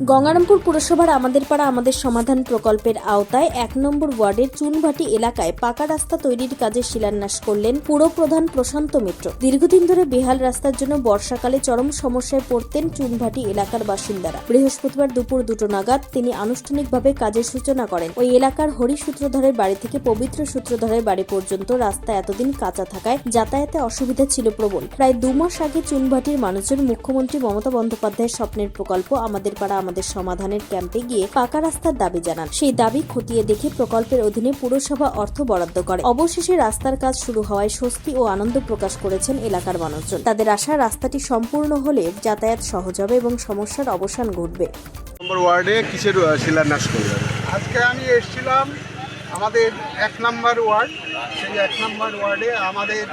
গঙ্গারামপুর পুরসভার আমাদের পাড়া আমাদের সমাধান প্রকল্পের আওতায় এক নম্বর ওয়ার্ডের চুনভাটি এলাকায় পাকা রাস্তা তৈরির কাজে শিলান্যাস করলেন পুরপ্রধান প্রশান্ত মিত্র। দীর্ঘদিন ধরে বেহাল রাস্তার জন্য বর্ষাকালে চরম সমস্যায় পড়তেন চুনভাটি এলাকার বাসিন্দারা। বৃহস্পতিবার দুপুর দুটো নাগাদ তিনি আনুষ্ঠানিকভাবে কাজের সূচনা করেন। ওই এলাকার হরি সূত্রধরের বাড়ি থেকে পবিত্র সূত্রধরের বাড়ি পর্যন্ত রাস্তা এতদিন কাঁচা থাকায় যাতায়াতে অসুবিধা ছিল প্রবল। প্রায় দু মাস আগে চুনভাটির মানুষজন মুখ্যমন্ত্রী মমতা বন্দ্যোপাধ্যায়ের স্বপ্নের প্রকল্প আমাদের পাড়া আমাদের সমাধানের ক্যাম্পে গিয়ে পাকা রাস্তার দাবি জানান। সেই দাবি খতিয়ে দেখে প্রকল্পের অধীনে পুরসভা অর্থ বরাদ্দ করে। অবশেষে রাস্তার কাজ শুরু হওয়ায় স্বস্তি ও আনন্দ প্রকাশ করেছেন এলাকার মানুষজন। তাদের আশা রাস্তাটি সম্পূর্ণ হলে যাতায়াত সহজ হবে এবং সমস্যার অবসান ঘটবে। নম্বর ওয়ার্ডে কিসের শিলান্যাস করলেন? আজকে আমি এসেছিলাম আমাদের এক নম্বর ওয়ার্ড। সেই এক নম্বর ওয়ার্ডে আমাদের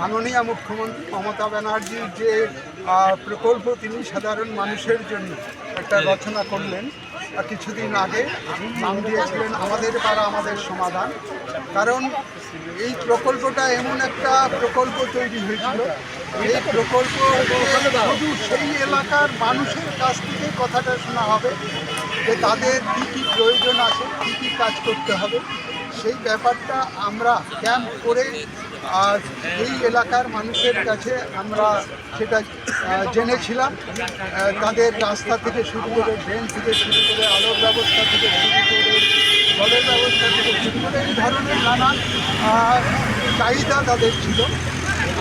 মাননীয় মুখ্যমন্ত্রী মমতা ব্যানার্জির যে প্রকল্প তিনি সাধারণ মানুষের জন্য একটা রচনা করলেন কিছুদিন আগে। নাম দিয়েছিলেন, আমাদের পাড়া, আমাদের সমাধান। কারণ এই প্রকল্পটা এমন একটা প্রকল্প তৈরি হয়েছিল। এই প্রকল্প শুধু সেই এলাকার মানুষের কাছ থেকে কথাটা শোনা হবে, যে তাদের কী কী প্রয়োজন আছে, কী কী কাজ করতে হবে। সেই ব্যাপারটা আমরা ক্যাম্প করে আর এই এলাকার মানুষের কাছে আমরা সেটা জেনেছিলাম। তাদের রাস্তা থেকে শুরু করে ড্রেন থেকে শুরু করে আলোর ব্যবস্থা থেকে শুরু করে জলের ব্যবস্থা থেকে শুরু করে এই ধরনের নানান চাহিদা তাদের ছিল।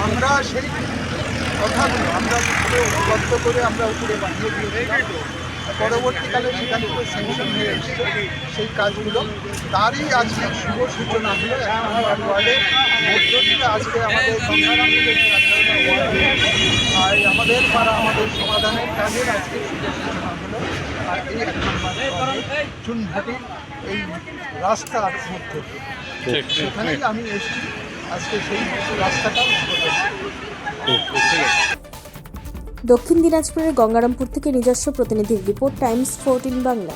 আমরা সেই কথাগুলো আমরা উপরে উপলব্ধ করে আমরা উপরে বানিয়ে দিয়েছিলাম। পরবর্তীকালে সেখান থেকে স্যাংশন হয়ে এসেছে সেই কাজগুলো তারই আজকে শুভ সূচনা হলো এক ওয়ার্ডে মধ্য দিয়ে আজকে আমাদের আর আমাদের পাড়া আমাদের সমাধানের কাজের আজকে শুভ সূচনা হলো। আর এই চুনভাটির এই রাস্তার মধ্যে। সেখানেই আমি এসেছি। আজকে সেই রাস্তাটা উদ্বোধন দক্ষিণ দিনাজপুরের গঙ্গারামপুর থেকে নিজস্ব প্রতিনিধির রিপোর্ট টাইমস ফোরটিন বাংলা।